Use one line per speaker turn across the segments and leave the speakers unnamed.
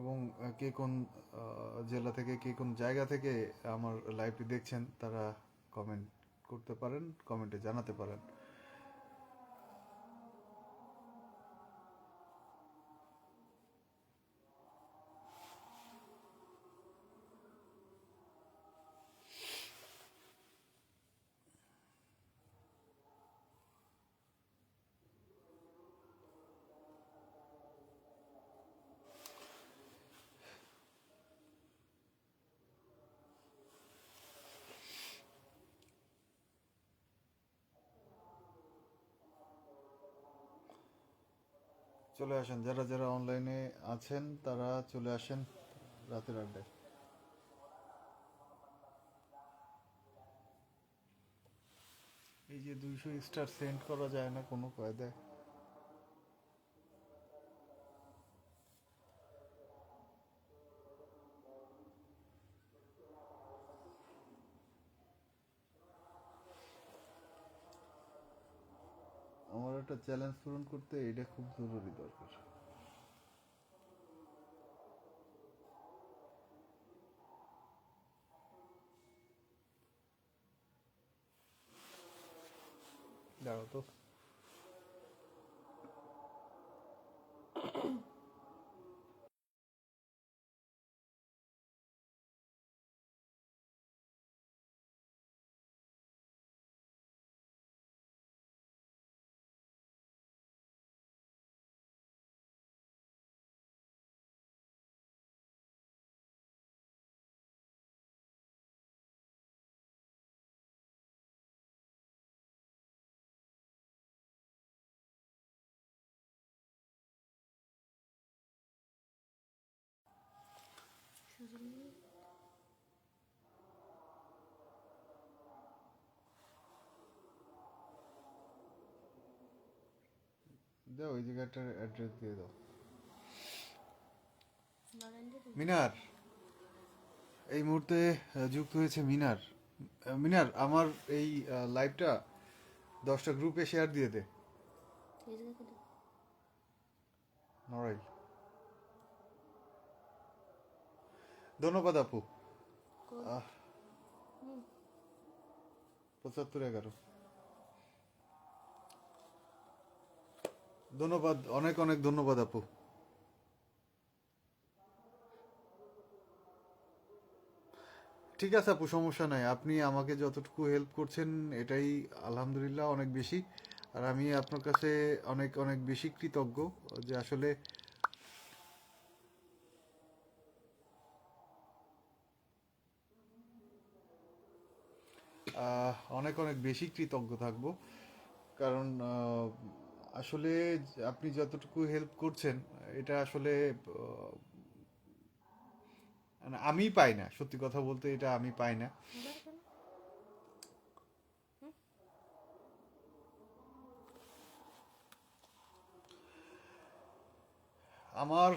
এবং কে কোন জেলা থেকে, কে কোন জায়গা থেকে আমার লাইভটি দেখছেন, তারা কমেন্ট করতে পারেন কমেন্টে জানাতে পারেন। চলে আসেন। যারা যারা অনলাইনে আছেন, তারা চলে আসেন রাতের আড্ডায়। এই যে দুইশো স্টার সেন্ড করা যায় না কোনো কায়দায় আমার একটা চ্যালেঞ্জ পূরণ করতে এটা খুব জরুরি দরকার। দাঁড়াও তো। দাও ওই জায়গাটার অ্যাড্রেস দিয়ে দাও। মিনার এই মুহূর্তে যুক্ত হয়েছে মিনার। মিনার আমার এই লাইভটা দশটা গ্রুপে শেয়ার দিয়ে দে। নড়াইল। ধন্যবাদ আপু। পঁচাত্তর এগারো। ধন্যবাদ, অনেক অনেক ধন্যবাদ আপু। ঠিক আছে আপু, সমস্যা নাই। আপনি আমাকে যতটুকু হেল্প করছেন, এটাই আলহামদুলিল্লাহ অনেক বেশি। আর আমি আপনার কাছে অনেক অনেক বেশি কৃতজ্ঞ যে আসলে অনেক অনেক বেশি কৃতজ্ঞ থাকব। কারণ আসলে আপনি যতটুকু হেল্প করছেন, এটা আসলে মানে আমি পাই না। সত্যি কথা বলতে এটা আমি পাই না। আমার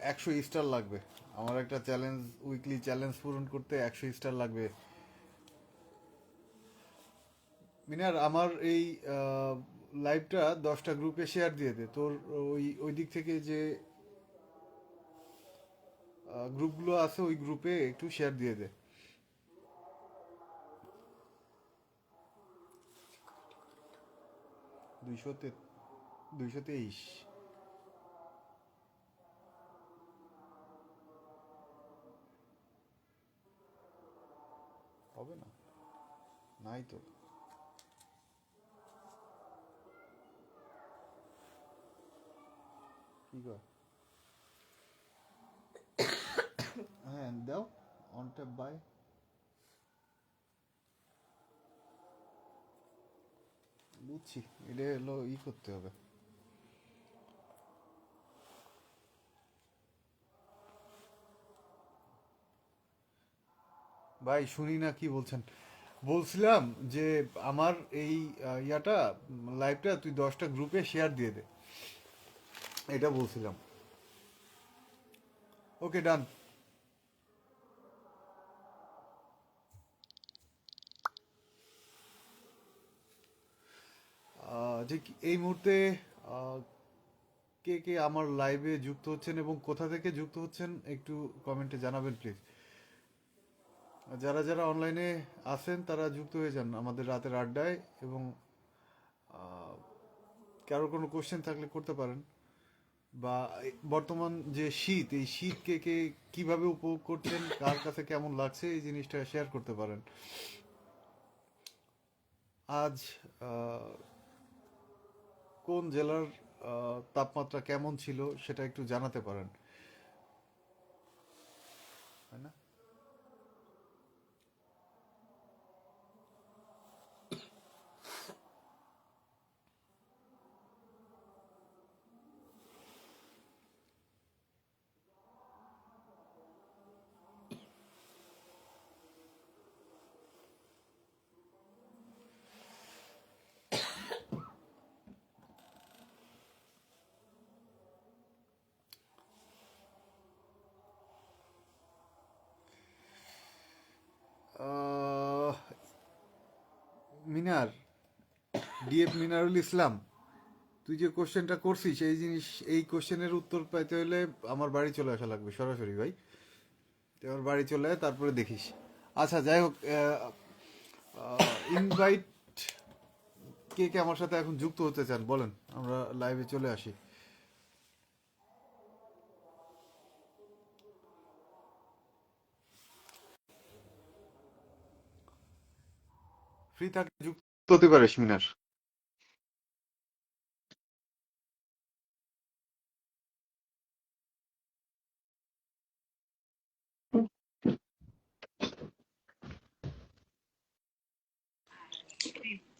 একশো স্টার লাগবে। আমার একটা চ্যালেঞ্জ উইকলি চ্যালেঞ্জ পূরণ করতে একশো স্টার লাগবে। মিনার, আমার এই লাইভটা দশটা গ্রুপে শেয়ার দিয়ে দে। তোর ওই ওই দিক থেকে যে গ্রুপগুলো আছে ওই গ্রুপে একটু শেয়ার দিয়ে দে। দুইশো দুইশো তেইশ। হবে না? নাই তো। কি কর হ্যাঁ দাও অন ট্যাপ বাই বুঝছি, এটা হলো ই করতে হবে। ভাই, শুনি না কি বলছেন? বলছিলাম যে, আমার এই ইয়াটা লাইভটা তুই দশটা গ্রুপে শেয়ার দিয়ে দে। এটা বলছিলাম। ওকে ডান ঠিক এই মুহূর্তে কে কে আমার লাইভে যুক্ত হচ্ছেন এবং কোথা থেকে যুক্ত হচ্ছেন একটু কমেন্টে জানাবেন প্লিজ যারা যারা অনলাইনে আছেন তারা যুক্ত হয়ে যান আমাদের রাতের আড্ডায় এবং আহ, কারও কোনো কোশ্চেন থাকলে করতে পারেন। বা বর্তমান যে শীত, এই শীতকে কে কীভাবে উপভোগ করছেন, কার কাছে কেমন লাগছে, এই জিনিসটা শেয়ার করতে পারেন। আজ কোন জেলার তাপমাত্রা কেমন ছিল সেটা একটু জানাতে পারেন। মিনার ডিএফ মিনারুল ইসলাম, তুই যে কোশ্চেনটা করছিস, এই জিনিস, এই কোশ্চেনের উত্তর পাইতে হলে আমার বাড়ি চলে আসা লাগবে, সরাসরি ভাই। আমার বাড়ি চলে তারপরে দেখিস। আচ্ছা যাই হোক ইনভাইট কে কে আমার সাথে এখন যুক্ত হতে চান, বলেন, আমরা লাইভে চলে আসি। ফ্রি থাকলে যুক্ত হতে পারিস মিনার Thank you.